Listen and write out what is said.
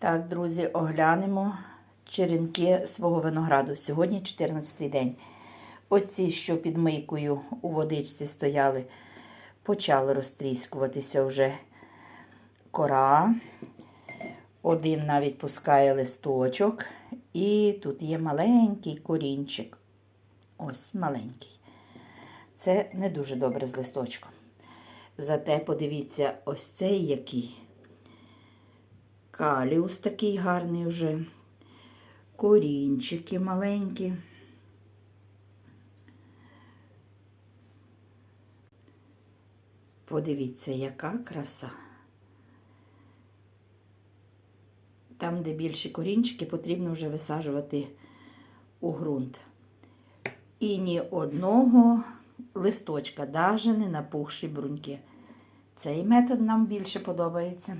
Так, друзі, оглянемо черенки свого винограду. Сьогодні 14-й день. Оці, що під мийкою у водичці стояли, почали розтріскуватися вже кора. Один навіть пускає листочок. І тут є маленький корінчик. Ось маленький. Це не дуже добре з листочком. Зате подивіться, ось цей який. Каліус такий гарний вже. Корінчики маленькі. Подивіться, яка краса. Там, де більші корінчики, потрібно вже висаджувати у ґрунт. І ні одного листочка, навіть не напухші бруньки. Цей метод нам більше подобається.